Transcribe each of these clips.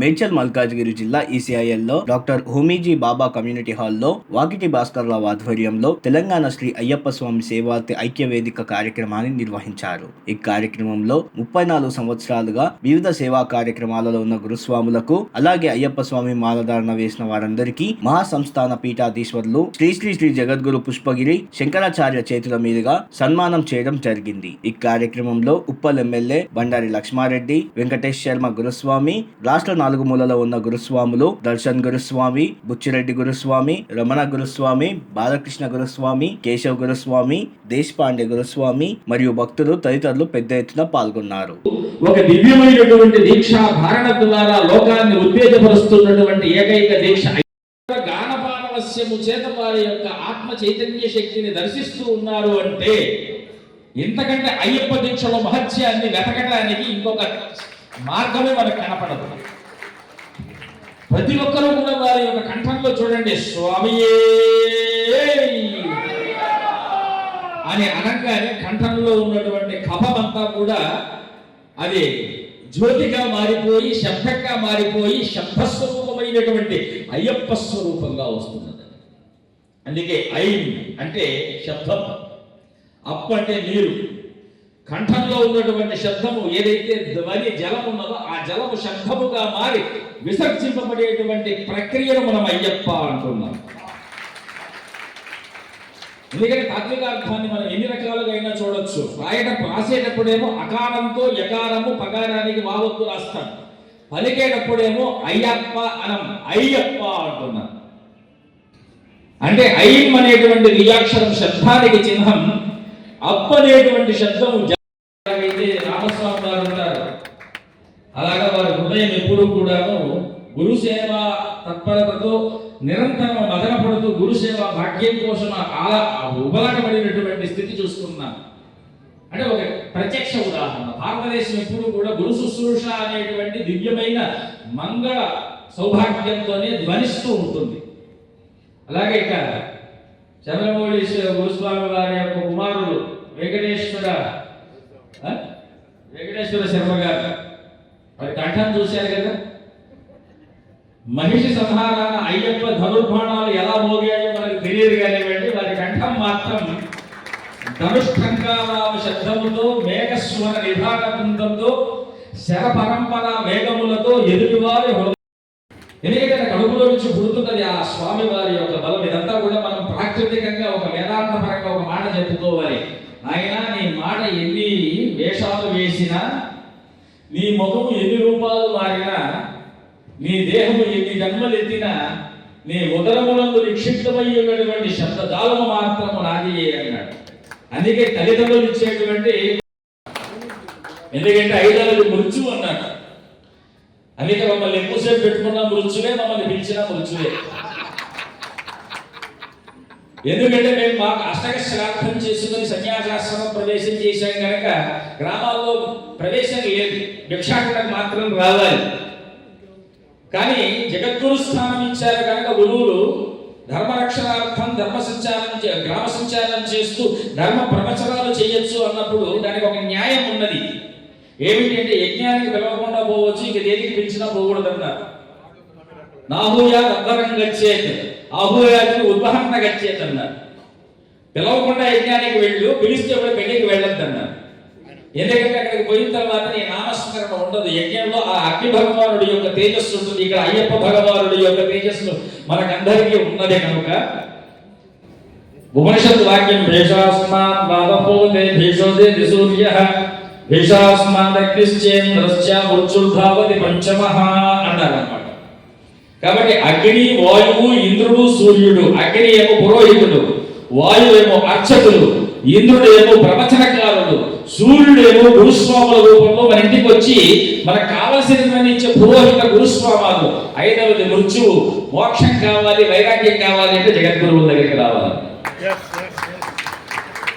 మేడ్చల్ మల్కాజ్గిరి జిల్లా ఈసీఐఎల్లో డాక్టర్ హోమీజీ బాబా కమ్యూనిటీ హాల్లో వాకిటి భాస్కర్రావు ఆధ్వర్యంలో తెలంగాణ శ్రీ అయ్యప్ప స్వామి సేవార్తి ఐక్య వేదిక కార్యక్రమాన్ని నిర్వహించారు. ఈ కార్యక్రమంలో ముప్పై నాలుగు సంవత్సరాలుగా వివిధ సేవా కార్యక్రమాలలో ఉన్న గురుస్వాములకు అలాగే అయ్యప్ప స్వామి మాలధారణ వేసిన వారందరికీ మహాసంస్థాన పీఠాధీశ్వరులు శ్రీ శ్రీ శ్రీ జగద్గురు పుష్పగిరి శంకరాచార్య చేతుల మీదుగా సన్మానం చేయడం జరిగింది. ఈ కార్యక్రమంలో ఉప్పల్ ఎమ్మెల్యే బండారి లక్ష్మారెడ్డి వెంకటేష్ శర్మ గురుస్వామి రాష్ట్ర నాలుగు మూలలో ఉన్న గురుస్వాములు దర్శన్ గురుస్వామి బుచ్చిరెడ్డి గురుస్వామి రమణ గురుస్వామి బాలకృష్ణ గురుస్వామి కేశవ్ గురుస్వామి దేశపాండే గురుస్వామి మరియు భక్తులు తదితరులు పెద్ద ఎత్తున పాల్గొన్నారు. ఒక దివ్యమైనటువంటి దీక్ష భారణ ద్వారా లోకాన్ని ఉత్తేజపరుస్తున్నటువంటి ఏకైక దీక్ష. గానపానవశ్యము చేత వారి యొక్క ఆత్మ చైతన్య శక్తిని దర్శిస్తూ ఉన్నారు అంటే ఇంతకంటే అయ్యప్ప దీక్షలో మహత్యాన్ని వెతకడానికి ఇంకొక మార్గమే మనకు కనపడదు. ప్రతి ఒక్కరూ కూడా వారి యొక్క కంఠంలో చూడండి స్వామియే! అని అనగానే కంఠంలో ఉన్నటువంటి కఫమంతా కూడా అది జ్యోతిగా మారిపోయి శబ్దంగా మారిపోయి శబ్దస్వరూపమైనటువంటి అయ్యప్ప స్వరూపంగా వస్తున్నది. అందుకే ఐ అంటే శబ్దం అప్పు అంటే నీరు. కంఠంలో ఉన్నటువంటి శబ్దము ఏదైతే ధ్వని జలం ఉన్నదో ఆ జలము శబ్దముగా మారి విసర్జింపబడేటువంటి ప్రక్రియను మనం అయ్యప్ప అంటున్నాం. ఎందుకంటే తాత్విక అర్థాన్ని మనం ఎన్ని రకాలుగా అయినా చూడొచ్చు. రాయట రాసేటప్పుడేమో అకారంతో యకారము పకారానికి వావత్తు రాస్తాం. పలికేటప్పుడేమో అయ్యప్ప అనం అయ్యప్ప అంటున్నాం. అంటే ఐం అనేటువంటి రియాక్షరం శబ్దానికి చిహ్నం అప్ అనేటువంటి శబ్దము అయితే రామస్వామి గారు ఉంటారు. అలాగా వారి హృదయం ఎప్పుడూ కూడాను గురు సేవ తత్పరతతో నిరంతరం మదనపడుతూ గురు సేవ భాగ్యం కోసం అలా ఉబలకబడినటువంటి స్థితి చూస్తున్నాను అంటే ఒక ప్రత్యక్ష ఉదాహరణ. భారతదేశం ఎప్పుడు కూడా గురు శుశ్రూష అనేటువంటి దివ్యమైన మంగళ సౌభాగ్యంతోనే ధ్వనిస్తూ ఉంటుంది. అలాగే ఇక చంద్రమౌళి గురుస్వామి వారి యొక్క కుమారుడు వెంకటేశ్వర వెంకటేశ్వర శర్మ గారు. మరి కంఠం చూశారు కదా? మహిషి సంహారాన అయ్యప్ప ధనుర్బాణాలు ఎలా మోగాయో మనకు తెలియదు కానివ్వండి వారి కంఠం మాత్రం ధనుష్ఠంకారామ శబ్దముతో మేఘస్వర నిధాన బృందంతో శర పరంపర వేగములతో ఎదుటివారి ఎందుకంటే తన కడుపులో నుంచి పుడుతున్నది ఆ స్వామి వారి యొక్క బలం. ఇదంతా కూడా మనం ప్రాకృతికంగా ఒక వేదాంత పరంగా ఒక మాట చెప్పుకోవాలి. ఆయన నీ మాట ఎన్ని వేషాలు వేసినా నీ ముఖము ఎన్ని రూపాలు మారినా నీ దేహము ఎన్ని జన్మలు ఎత్తినా నీ ఉదరములందు నిక్షిప్తమయ్యేటటువంటి శబ్దజాలము మాత్రము నాది అన్నాడు. అందుకే తల్లిదండ్రులు ఇచ్చేటువంటి ఎందుకంటే ఐదవది మృత్యు అన్నాడు. అందుకే మమ్మల్ని ఎక్కువసేపు పెట్టుకున్న మృత్యులే మమ్మల్ని పిలిచినా మృత్యులే ఎందుకంటే మేము మాకు అష్టక శ్రాద్ధం చేసుకుని సన్యాసాశ్రమం ప్రవేశం చేశాం కనుక గ్రామాల్లో ప్రవేశం లేదు. భిక్షాటనకు మాత్రం రావాలి. కానీ జగద్గురు స్థానం ఇచ్చారు కనుక గురువులు ధర్మరక్షణార్థం ధర్మ సంచారం చే- గ్రామ సంచారం చేస్తూ ధర్మ ప్రవచనాలు చేయొచ్చు అన్నప్పుడు దానికి ఒక న్యాయం ఉన్నది. ఏమిటంటే యజ్ఞానికి పిలవకుండా పోవచ్చు ఇక దేనికి పిలిచినా పోకూడదన్నారు నాహూయా ఉద్ధరం గచ్చేత్ ఆహూయాకి ఉద్వహరణ పిలవకుండా యజ్ఞానికి వెళ్ళు పిలిస్తే కూడా పెళ్ళికి వెళ్ళొద్దన్నారు. ఎందుకంటే అక్కడికి పోయిన తర్వాత నీ నామస్మరణ ఉండదు. యజ్ఞంలో ఆ అగ్ని భగవానుడి యొక్క తేజస్సు ఉంటుంది. ఇక్కడ అయ్యప్ప భగవానుడి యొక్క తేజస్సు మనకందరికీ ఉన్నదే కనుక. ఉపనిషత్ వాక్యం భేషాస్మాన్ బాధపోతే భేషోదే సూర్య భేషాస్మాదగ్నిశ్చేంద్రశ్చ మృత్యుర్ధావతి పంచమః అన్నారన్నమాట కాబట్టి అగ్ని వాయువు ఇంద్రుడు సూర్యుడు. అగ్ని ఏమో పురోహితుడు వాయువు ఏమో అర్చకులు ఇంద్రుడు ఏమో ప్రవచనకారుడు సూర్యుడు ఏమో గురుస్వాముల రూపంలో మన ఇంటికి వచ్చి మనకు కావలసినటువంటి ఇచ్చే పురోహిత గురుస్వామాలు. ఐదవది మృత్యువు. మోక్షం కావాలి వైరాగ్యం కావాలి అంటే జగద్గురువుల దగ్గరికి రావాలి.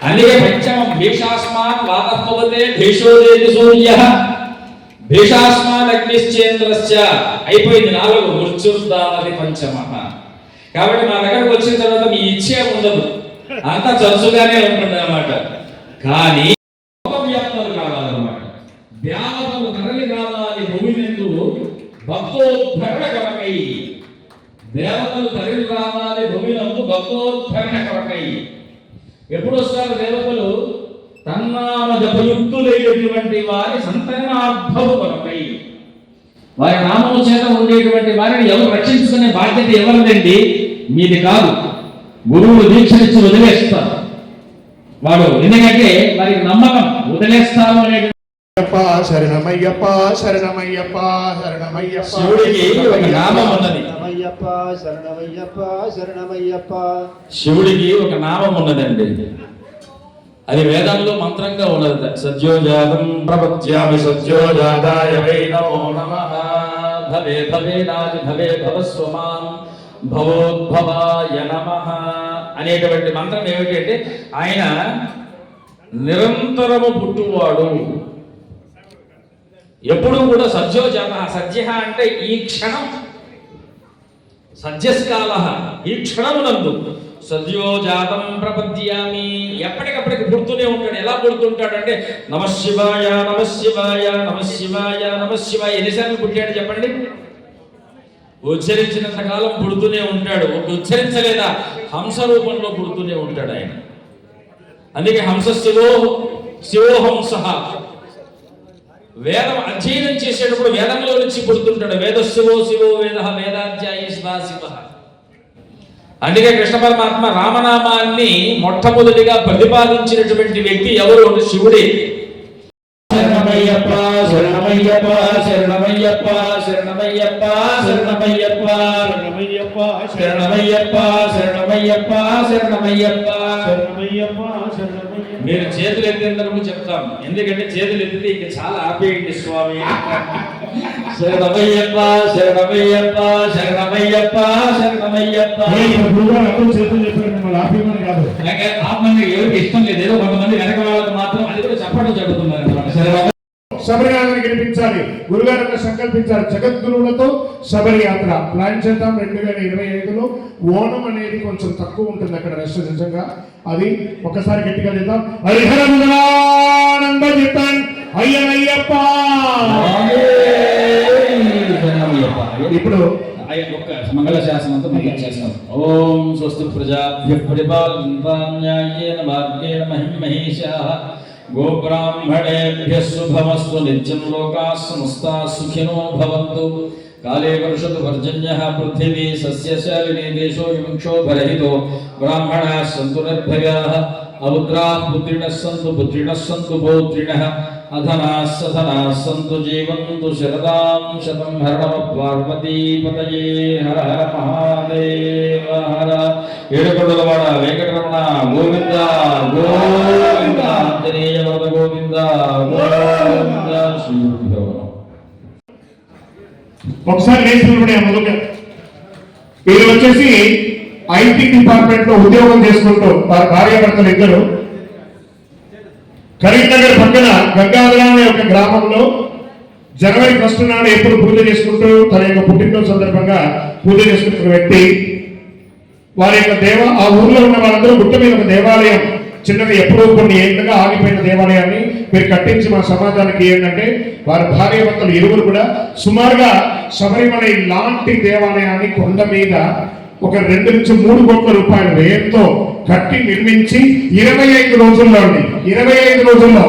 అందుకే పంచమం భీషాస్మాత్ వాతత్వతే భీషోదేతి సూర్య. భీషాస్మాత్ అగ్నిశ్చేంద్రశ్చ అయిపోయింది నాలుగు మృత్యుర్దావతి పంచమ కాబట్టి మా దగ్గరకు వచ్చిన తర్వాత మీ ఇచ్చే ఉండదు. అంతా చర్చుగానే ఉంటుంది అనమాట కానీ వ్యాప్తులు కావాలన్నమాట. వ్యాపకము తరలి కావాలి భూమినందు భక్తోద్ధరణ కొరకై దేవతలు తల్లి కావాలి భూమినందు భక్తోద్ధరణ కొరకై ఎప్పుడు వస్తారు దేవతలు? తన్నామ జపయుక్తులైనటువంటి వారి సంతానార్థము కొరకై వారి నామము చేత ఉండేటువంటి వారిని ఎవరు రక్షించుకునే బాధ్యత ఎవరిదండి? మీది కాదు. గురువులు దీక్షనిచ్చి వదిలేస్తారు. వాడు ఎందుకంటే వారికి నమ్మకం వదిలేస్తారు అనే శరణమయ్యప్ప శరణమయ్యప్ప శరణమయ్యప్ప శివుడికి ఒక నామం ఉన్నది శరణమయ్యప్ప శరణమయ్యప్ప శరణమయ్యప్ప. శివుడికి ఒక నామం ఉన్నదండి అది వేదంలో మంత్రంగా ఉన్నది సత్యోజాతం ప్రపత్యామి సత్యోజాతాయ వై నమో నమ. భవే భవే నాది భవే భవస్వమాం. భవోద్భవాయ నమ. అనేటువంటి మంత్రం ఏమిటి అంటే ఆయన నిరంతరము పుట్టువాడు. ఎప్పుడు కూడా సత్యోజాత సత్య అంటే ఈ క్షణం. సద్యస్కాల ఈ క్షణమునందు. సద్యోజాతం ప్రపద్యామి. ఎప్పటికప్పటికి పుడుతూనే ఉంటాడు. ఎలా పుడుతుంటాడు అంటే నమ శివాయ నమ శివాయ నమ శివాయ నమ శివాయ. ఎన్నిసార్లు పుట్టాడు చెప్పండి? ఉచ్చరించినంత కాలం పుడుతూనే ఉంటాడు. ఒక ఉచ్చరించలేదా? హంస రూపంలో పుడుతూనే ఉంటాడు ఆయన. అందుకే హంస శివో శివోహంస. వేదం అధ్యయనం చేసేటప్పుడు వేదంలో నుంచి పుడుతుంటాడు. వేద శివో శివో వేద వేదాధ్యాయ శివ. అందుకే కృష్ణ పరమాత్మ రామనామాన్ని మొట్టమొదటిగా ప్రతిపాదించినటువంటి వ్యక్తి ఎవరు అంటే శివుడే. శరణమయ్యప్ప శరణమయ్యప్ప శరణమయ్యప్ప శరణమయ్యప్ప శరణమయ్యప్ప శరణమయ్యప్ప శరణమయ్యప్ప శరణమయ్యప్ప శరణమయ్యప్ప. శరణమయ్యప్ప శరణమయ్యప్ప మీరు చేతులు ఎత్తేందుకు చెప్తాం ఎందుకంటే చేతులు ఎత్తితే ఇక చాలా ఆపేయండి స్వామి. శరణమయ్యప్ప శరణమయ్యప్ప శరణమయ్యప్ప శరణమయ్యప్ప. అలాగే ఆత్మని ఎవరికి ఇష్టం లేదు. ఏదో కొంతమంది వెనక వాళ్ళకి మాత్రం అది కూడా చెప్పడం. శరణమయ్య- శబరియాత్రని గెలిపించాలి. గురుగారు సంకల్పించారు. జగద్గురువులతో శబరి యాత్ర ప్లాన్ చేద్దాం రెండు వేల ఇరవై ఐదులో. ఓణం అనేది కొంచెం తక్కువ ఉంటుంది అక్కడ రష్ నిజంగా. అది ఒకసారి గట్టిగా చేద్దాం హరిహరందనానంద చిత్తన్ అయ్యనయ్యప్ప. ఇప్పుడు మంగళ శాసనంతో మంగళ శాసనం ఓం స్వస్తి ప్రజాభ్య పరిపాలన్యేన భాగ్యేన మహిం गोब्राह्मणेभ्यः शुभमस्तु नित्यं लोकाः समस्ता सुखिनो भवन्तु काले वर्षतु पर्जन्यः पृथिवी सस्यशालिनी देशो विवक्षो बर्हितो ब्राह्मणाः सन्तु निर्भयाः अवुद्राः पुत्रिणः सन्तु पुत्रिणः सन्तु पौत्रिणः अधराः सधराः सन्तु जीवन्तु शरदां शतं हरणव पार्वतीपतये। हर हर महादेव हर వెంకటరమణ గోవింద గోవింద ఆంజనేయ వరద గోవింద గోవింద శ్రీ ఒకసారి లేచినప్పుడు వీళ్ళు వచ్చేసి ఐటీ డిపార్ట్మెంట్లో ఉద్యోగం చేసుకుంటూ భార్యాభర్తలు ఇద్దరు. కరీంనగర్ పక్కన గంగాధర అనే ఒక గ్రామంలో జనవరి ఫస్ట్ నాడు ఎప్పుడు పూజ చేసుకుంటూ తన యొక్క పుట్టినరోజు సందర్భంగా పూజ చేసుకుంటున్న వ్యక్తి. వారి యొక్క దేవ ఆ ఊర్లో ఉన్న వాళ్ళందరూ గుట్ట మీద ఒక దేవాలయం చిన్నగా ఎప్పుడో కొన్ని ఏళ్ళుగా ఆగిపోయిన దేవాలయాన్ని మీరు కట్టించి మా సమాజానికి ఏంటంటే వారి భార్య భర్తలు ఇరువురు కూడా సుమారుగా శబరిమల లాంటి దేవాలయాన్ని కొండ మీద ఒక రెండు నుంచి మూడు కోట్ల రూపాయల వ్యయంతో కట్టి నిర్మించి ఇరవై ఐదు రోజుల్లో అండి ఇరవై ఐదు రోజుల్లో.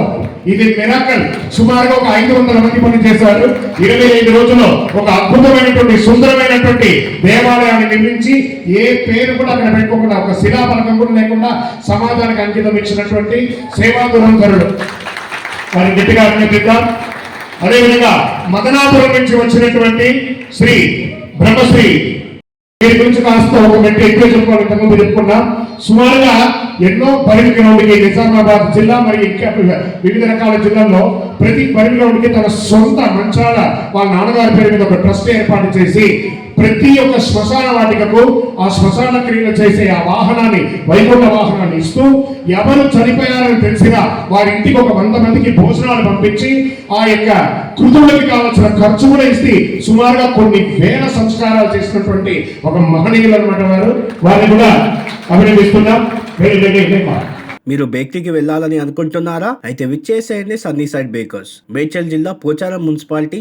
ఇది మిరాకల్. సుమారుగా ఒక ఐదు వందల మంది పని చేశారు. ఇరవై ఐదు రోజుల్లో ఒక అద్భుతమైనటువంటి సుందరమైనటువంటి దేవాలయాన్ని నిర్మించి ఏ పేరు కూడా అక్కడ పెట్టుకోకుండా ఒక శిలాఫలకం కూడా లేకుండా సమాజానికి అంకితం ఇచ్చినటువంటి సేవా దురంధరుడు. వారిని గట్టిగా అభినందిద్దాం అదేవిధంగా మదనాపురం నుంచి వచ్చినటువంటి శ్రీ బ్రహ్మశ్రీ దీని గురించి కాస్త ఒక మెట్టు ఎక్కువ చెప్పుకోవాలి ఇంతకుముందు చెప్పుకున్నా సుమారుగా ఎన్నో బరిగి గ్రౌండ్కి నిజామాబాద్ జిల్లా మరియు ఇంకా వివిధ రకాల జిల్లాల్లో ప్రతి బరిగి గ్రౌండ్కి తన సొంత మంచాల వాళ్ళ నాన్నగారి పేరు మీద ఒక ట్రస్ట్ ఏర్పాటు చేసి ప్రతి ఒక్క శ్మశాన వాటికకు ఆ శ్మశాన క్రియలు చేసే ఆ వాహనాన్ని వైకుంఠ వాహనాన్ని ఇస్తూ ఎవరు చనిపోయారని తెలిసినా వారి ఇంటికి ఒక వంద మందికి భోజనాలు పంపించి ఆ యొక్క కృతువులకి కావాల్సిన ఖర్చు కూడా ఇస్తే సుమారుగా కొన్ని వేల సంస్కారాలు చేసినటువంటి ఒక మహనీయులు అనమాట వారు. వారిని కూడా అభినందిస్తున్నాం. మీరు బేకరీకి వెళ్ళాలని అనుకుంటున్నారా? అయితే విచ్చేసేయండి సన్నీ సైడ్ బేకర్స్. మేడ్చల్ జిల్లా Pocharam municipality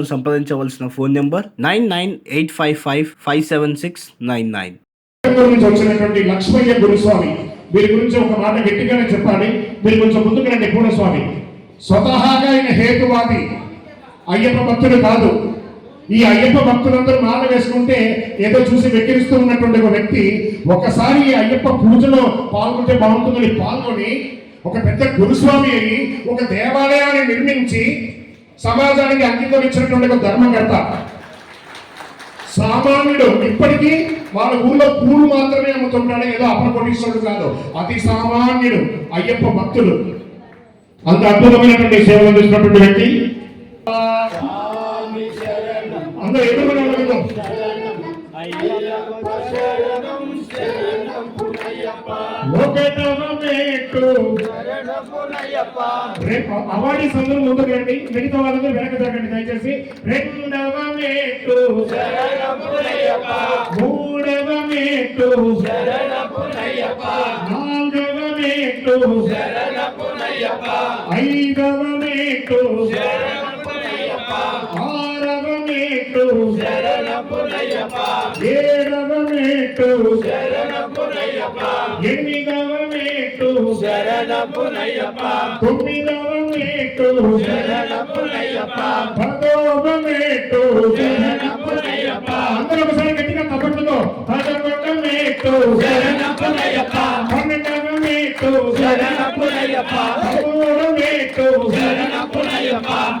సంప్రదించవలసిన phone number nine nine eight five five five seven six nine nine. నుంచి వచ్చినటువంటి లక్ష్మయ్య గురుస్వామి వీరి గురించి ఒక మాట గట్టిగానే చెప్పాలి. మీరు కొంచెం ముందుకు రండి పూర్ణస్వామి. స్వతహాగా ఆయన హేతువాది. అయ్యప్ప భక్తుడు కాదు. ఈ అయ్యప్ప భక్తులందరూ మాల వేసుకుంటే ఏదో చూసి వెక్కిరిస్తూ ఉన్నటువంటి ఒక వ్యక్తి ఒకసారి ఈ అయ్యప్ప పూజలో పాల్గొంటే బాగుంటుందని పాల్గొని ఒక పెద్ద గురుస్వామి అయ్యి ఒక దేవాలయాన్ని నిర్మించి సమాజానికి అంకితం ఇచ్చినటువంటి ఒక ధర్మకర్త. సామాన్యుడు ఇప్పటికీ వాళ్ళ ఊళ్ళో పూలు మాత్రమే అమ్ముతుంటాడు ఏదో అప్పల కోటీశ్వరుడు కాదు. అతి సామాన్యుడు అయ్యప్ప భక్తుడు. అంత అద్భుతమైనటువంటి సేవలు అందిస్తున్నటువంటి వ్యక్తి. అందరూ ఎదురుగా ఉండదు ఒకటవ రేపు అవార్డీస్ అందరూ ముందుకు రండి. మిగతా వాళ్ళందరూ వెనక జరగండి దయచేసి రెండవ మేటు మూడవ మేటు నాలుగవ మేటు ఐదవ మేటు ఆరవ మేటు ఏడవ మేటు మేటు తొమ్మిదవ మేటు పదవ మేటు అందరూ ఒకసారి గట్టిగా తప్పట్టుతో పదకొండ మేటు పన్నెండవ మేటు పదమూడవ మేటు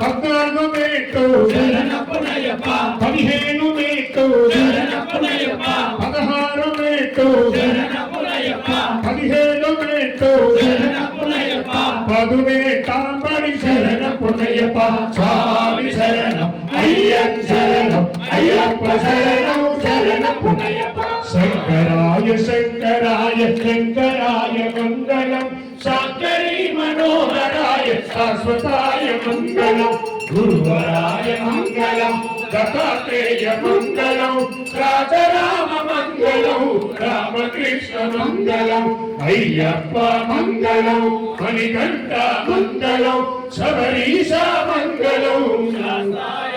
పద్నాలుగు మేటు పదిహేను మేటు పదహారు స్వామి శరణం అయ్యప్ప శరణం అయ్యప్ప శరణం శరణం. శంకరాయ శంకరాయ శంకరాయ మంగళం. శాంకరీ మనోహరాయ శాశ్వతాయ మంగళం. గురువరాయ మంగళం దత్తాత్రేయ మంగళం రాజరామ మంగళం రామకృష్ణ మంగళం. అయ్యప్ప మంగళం మణికంఠ మంగళం శబరీశ మంగళం.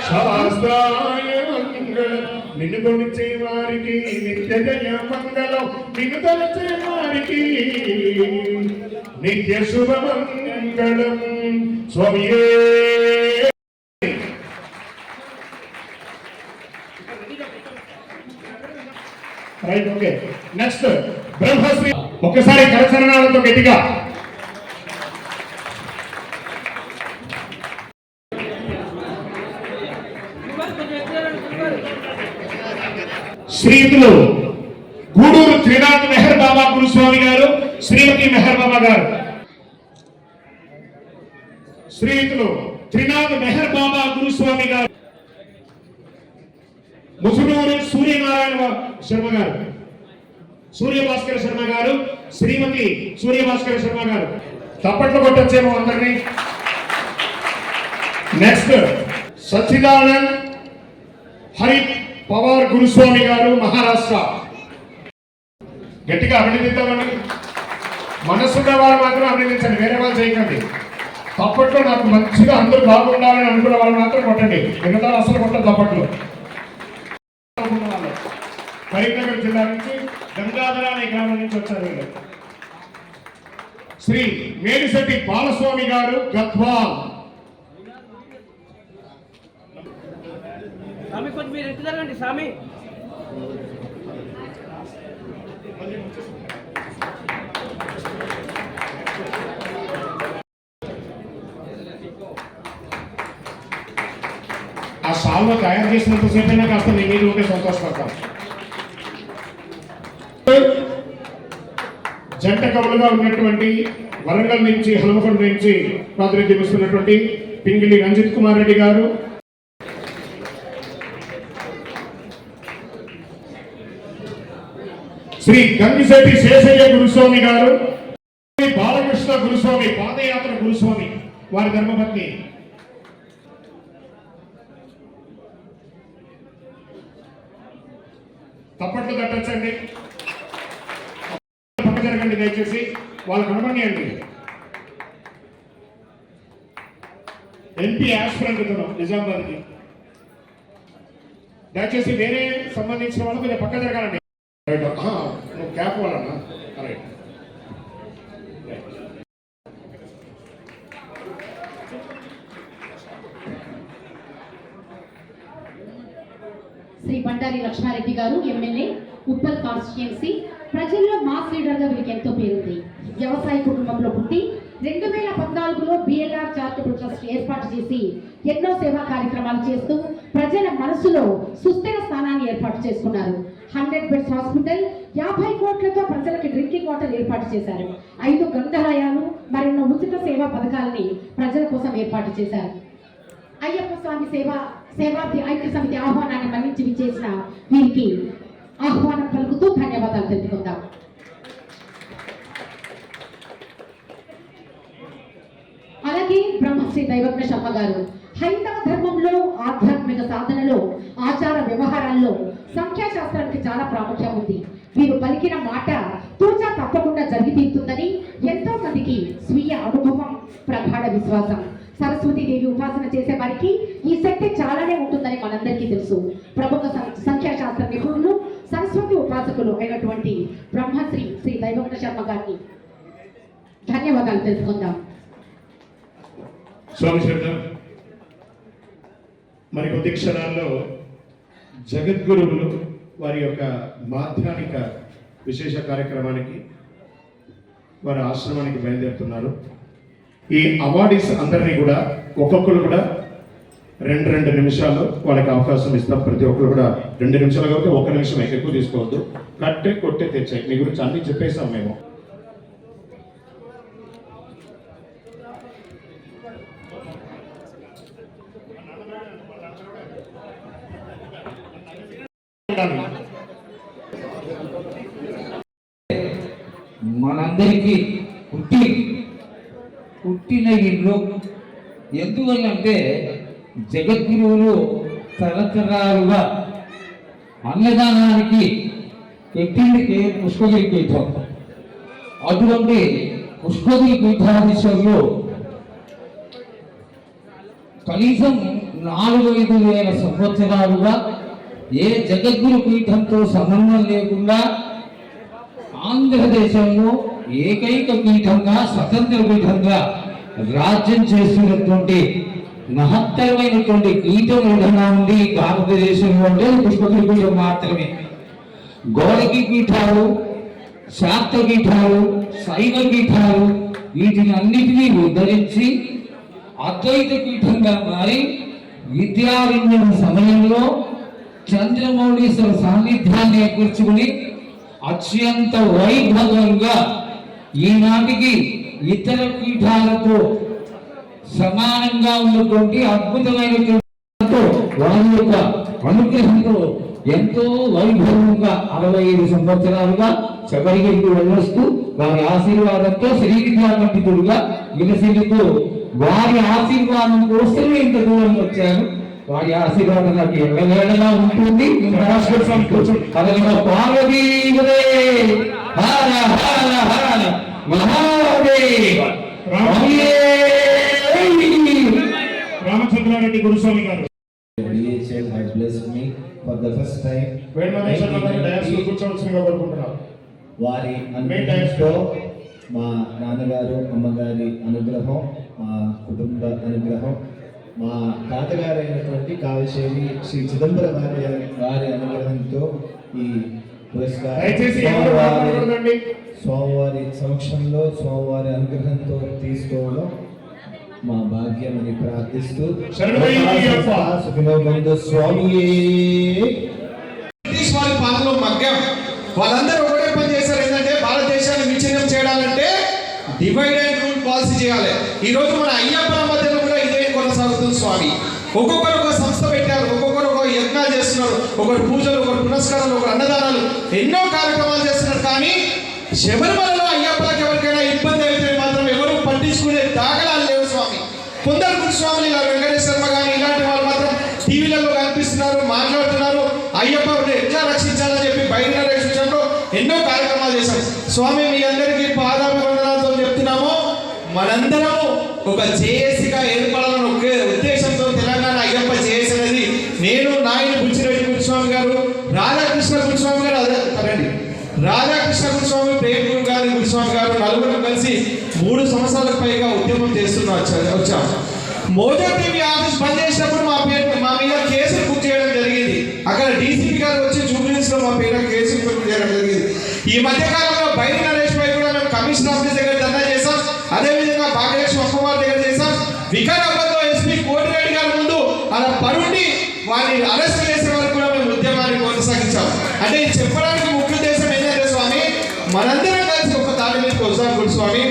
శాస్త్రాయ మంగళం. నిన్ను కొలిచే వారికి నిత్య జయ మంగళం. నిన్ను కొలిచే వారికి నిత్య శుభ మంగళం. స్వామియే. రైట్ ఓకే నెక్స్ట్ ఒకసారి కరచరణాలతో గట్టిగా. శ్రీతులు గూడూరు త్రినాథ్ మెహర్ బాబా గురుస్వామి గారు శ్రీమతి మెహర్ బాబా గారు. శ్రీతులు త్రినాథ్ మెహర్ బాబా గురుస్వామి గారు. ముసునూరు సూర్యనారాయణ శర్మ గారు. సూర్యభాస్కర శర్మ గారు శ్రీమతి సూర్యభాస్కర్ శర్మ గారు. తప్పట్లు కొట్టొచ్చేమో అందరినీ. నెక్స్ట్ సచిదానంద్ హరి పవార్ గురుస్వామి గారు మహారాష్ట్ర. గట్టిగా అభినందిద్దామండి మనసున్న వాళ్ళు మాత్రం అభినందించండి. వేరే వాళ్ళు చేయకండి. తప్పట్లో నాకు మంచిగా అందరూ బాగుండాలని అనుకున్న వాళ్ళు మాత్రం కొట్టండి. మిగతా అసలు కొట్టదు తప్పట్లు. కరీంనగర్ జిల్లా నుంచి గంగాధర అనే గ్రామం నుంచి వచ్చారు. వీళ్ళు శ్రీ మేడిశెట్టి బాలస్వామి గారు గద్వాల్. స్వామి కొంచెం మీరు ఎత్తు జరగండి స్వామి. ఆ సాల్వ తయారు చేసినంత సేపైనా కాస్త మీ మీద ఉంటే సంతోషపడతాం జంట కవులుగా ఉన్నటువంటి వరంగల్ నుంచి హనుమకొండ నుంచి ప్రాతినిధ్యం ఇస్తున్నటువంటి పింగిలి రంజిత్ కుమార్ రెడ్డి గారు. శ్రీ గంగిశెట్టి శేషయ్య గురుస్వామి గారు బాలకృష్ణ గురుస్వామి పాదయాత్ర గురుస్వామి వారి ధర్మపత్ని. తప్పట్లు తట్టచ్చండి. దయచేసి వాళ్ళు కనబడియండి ఎంపీ ఆస్పిరెంట్ ఇతను నిజామాబాద్కి. దయచేసి వేరే సంబంధించిన వాళ్ళు కొంచెం పక్క జరగాలండి నువ్వు క్యాప్ వాళ్ళన్నా రైట్ లక్ష్మారెడ్డి గారు ఎమ్మెల్యే ఉప్పల్ కాన్స్టిట్యుయెన్సీ. ప్రజల్లో మాస్ లీడర్గా వీరికి ఎంతో పేరుంది. వ్యవసాయ కుటుంబంలో పుట్టి రెండు వేల పద్నాలుగులో బిఎల్ఆర్ చారిటబుల్ ట్రస్ట్ ఏర్పాటు చేసి ఎన్నో సేవా కార్యక్రమాలు చేస్తూ ప్రజల మనసులో సుస్థిర స్థానాన్ని ఏర్పాటు చేసుకున్నారు. హండ్రెడ్ బెడ్స్ హాస్పిటల్ యాభై కోట్లతో ప్రజలకు డ్రింకింగ్ వాటర్ ఏర్పాటు చేశారు. ఐదు గ్రంథాలయాలు మరెన్నో ఉచిత సేవా పథకాలని ప్రజల కోసం ఏర్పాటు చేశారు. అయ్యప్ప స్వామి సేవ సేవా ఐక్య సమితి ఆహ్వానాన్ని మన్నించి విచ్చేసిన వీరికి ఆహ్వానం పలుకుతూ ధన్యవాదాలు తెలుపుకుందాం. అలాగే బ్రహ్మశ్రీ దైవజ్ఞ శర్మ గారు హైందవ ధర్మంలో ఆధ్యాత్మిక సాధనలో ఆచార వ్యవహారాల్లో సంఖ్యాశాస్త్రానికి చాలా ప్రాముఖ్యం ఉంది. వీరు పలికిన మాట తూచా తప్పకుండా జరిగి తీరుతుందని ఎంతో మందికి స్వీయ అనుభవం ప్రగాఢ విశ్వాసం సరస్వతి దేవి ఉపాసన చేసే వారికి ఈ చాలానే ఉంటుందని మనందరికీ తెలుసు. ప్రముఖ సంఖ్యాశాస్త్ర నిపుణులు సరస్వతి ఉపాసకులు అయినటువంటి బ్రహ్మశ్రీ శ్రీ దైవజ్ఞ శర్మ గారిని ధన్యవాదాలు తెలుసుకుందాం. స్వామి మరి కొద్ది క్షణాల్లో జగద్గురువులు వారి యొక్క మాధ్యానిక విశేష కార్యక్రమానికి వారి ఆశ్రమానికి బయలుదేరుతున్నారు. ఈ అవార్డీస్ అందరినీ కూడా ఒక్కొక్కరు కూడా రెండు రెండు నిమిషాలు వాళ్ళకి అవకాశం ఇస్తాం. ప్రతి ఒక్కరు కూడా రెండు నిమిషాలు కాబట్టి ఒక నిమిషం ఎక్కువ తీసుకోవద్దు. కట్టే కొట్టే తెచ్చాయి. మీ గురించి అన్ని చెప్పేసాం మేము. మనందరికీ పుట్టి పుట్టిన ఇల్లు. ఎందువల్లంటే జగద్గురువులు తరతరాలుగా అన్నదానానికి పెట్టిందికి పుష్పగిరి పీఠం. అటువంటి పుష్పగిరి పీఠాధీశంలో కనీసం నాలుగు ఐదు వేల సంవత్సరాలుగా ఏ జగద్గురు పీఠంతో సంబంధం లేకుండా ఆంధ్రదేశంలో ఏకైక పీఠంగా స్వతంత్ర పీఠంగా రాజ్యం చేస్తున్నటువంటి మహత్తరమైనటువంటి పీఠం ఏదైనా ఉంది భారతదేశంలో అంటే పుష్పగిరి మాత్రమే. గోడకి పీఠాలు శాక్త పీఠాలు శైవ పీఠాలు వీటిని అన్నిటినీ ఉద్ధరించి అద్వైత పీఠంగా మారి విద్యారణ్యం సమయంలో చంద్రమౌళీశ్వర సాన్నిధ్యాన్ని ఏర్పరచుకుని అత్యంత వైభవంగా ఈనాటికి ఇతర పీఠాలతో సమానంగా ఉన్నటువంటి అద్భుతమైనటువంటి వారి యొక్క అనుగ్రహంతో ఎంతో వైభవంగా అరవై ఐదు సంవత్సరాలుగా శబరిగిరికి వెళ్ళొస్తూ వారి ఆశీర్వాదంతో శ్రీ పండితుడుగా విలసిల్లుతూ వారి ఆశీర్వాదం కోసమే ఇంత దూరం వచ్చాను. వారి ఆశీర్వాదం నాకు ఎల్లవేళలా ఉంటుంది. అదన పార్వతీవదే హర హర హర. మహాదేవ. రామచంద్రారెడ్డి గురుస్వామి గారు. DHL has blessed me. For the first time. గారు వారి అనుగ్రహంతో మా నాన్నగారు అమ్మగారి అనుగ్రహం మా కుటుంబ అనుగ్రహం మా తాతగారైనటువంటి కావశేని శ్రీ చిదంబరం వారి వారి అనుగ్రహంతో ఈ పురస్కారం స్వామివారి సమక్షంలో స్వామివారి అనుగ్రహంతో తీసుకోవడం మా భాగ్యమని ప్రార్థిస్తూ స్వామియే బ్రిటిష్ వారి పాలనలో మగ్గం. వాళ్ళందరూ ఒకటే పని చేశారు. ఏంటంటే భారతదేశాన్ని విచ్ఛిన్నం చేయాలంటే డివైడ్ అండ్ రూల్ పాలసీ చేయాలి. ఈ రోజు మన అయ్యప్పల మధ్యలో కూడా ఇదే కొనసాగుతుంది స్వామి. ఒక్కొక్కరు ఒక సంస్థ పెట్టారు. ఒక్కొక్కరు ఒక యజ్ఞాలు చేస్తున్నారు. ఒకరు పూజలు ఒకరు పునస్కారాలు ఒకరు అన్నదానాలు. ఎన్నో కార్యక్రమాలు చేస్తున్నారు. శబరిమలలో అయ్యప్పలకు ఎవరికైనా ఇబ్బంది అయితే మాత్రం ఎవరు పట్టించుకునే దాఖలాలు స్వామి కొందరు గురుస్వాములు ఇలా వెంకటేశ్వర శర్మ కానీ ఇలాంటి వాళ్ళు మాత్రం టీవీలలో కనిపిస్తున్నారు మాట్లాడుతున్నారు. అయ్యప్ప ఎట్లా రక్షించాలని చెప్పి బయట రక్షించడంలో ఎన్నో కార్యక్రమాలు చేశాం స్వామి మీ అందరికీ పాదాభివందనాలతో చెప్తున్నాము. మనందరము ఒక చేసి ఉద్యమం వచ్చాం. మోజో టీవీ ఆఫీస్ బంద్ చేసినప్పుడు మా పేరు మా మీద కేసులు బుక్ చేయడం జరిగింది. అక్కడ డీసీపీ గారు వచ్చి జూబ్లీస్లో మా పేరు కేసులు బుక్ చేయడం జరిగింది. ఈ మధ్య కాలంలో బయట నరేష్ భాయ్ కూడా మేము కమిషనర్ ఆఫీస్ దగ్గర ధర్నా చేశాం. అదే విధంగా భాగ్యలక్ష్మి అమ్మవారి దగ్గర చేశాం. వికారాబాద్లో ఎస్పీ కోటిరెడ్డి గారి ముందు అలా పరుండి వారిని అరెస్ట్ చేసే వరకు కూడా మేము ఉద్యమాన్ని కొనసాగించాం. అంటే ఇది చెప్పడానికి ముఖ్య ఉద్దేశం ఏంటంటే స్వామి? మనందరం కలిసి ఒక దాని మీద వస్తాం గురుస్వామి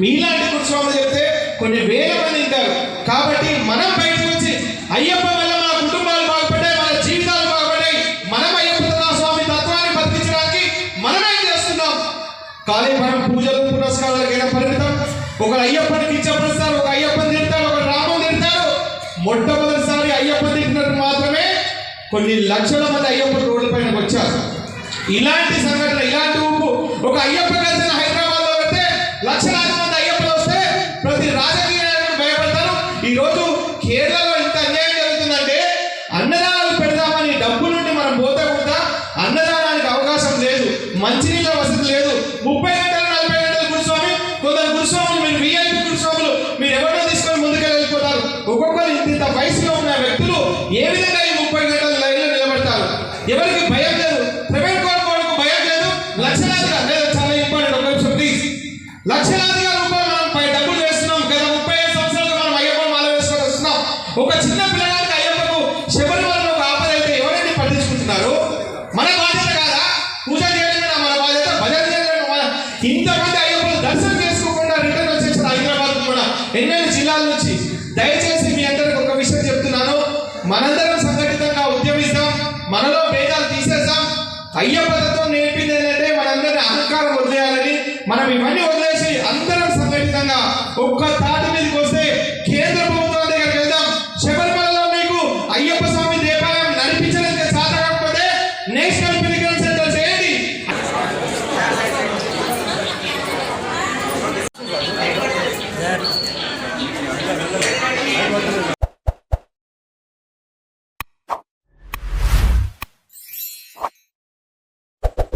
మీలాంటి గురుస్వామి చెప్తే కొన్ని వేల మంది ఉంటారు. కాబట్టి మనం బయటకు వచ్చి అయ్యప్ప వల్ల మన కుటుంబాలు బాగుపడ్డాయి మన జీవితాలు బాగుపడ్డాయి. మనం అయ్యప్ప స్వామి తత్వాన్ని బతికించడానికి మనమే చేస్తున్నాం? కానీ మనం పూజలు పురస్కారాలకైనా పరిమితం. ఒక అయ్యప్పని కించపరుస్తారు ఒక అయ్యప్పని తింటారు ఒక రామం తింటారు మొట్టమొదటిసారి అయ్యప్ప తిట్టినట్టు మాత్రమే కొన్ని లక్షల మంది అయ్యప్ప రోడ్ల పైన వచ్చారు. ఇలాంటి సంఘటన ఇలాంటి ఒక అయ్యప్ప ఇంతమంది అయ్యప్పలు దర్శనం చేసుకోకుండా రిటర్న్ వచ్చేసారు హైదరాబాద్ కూడా. ఎన్నెన్ని జిల్లాల నుంచి. దయచేసి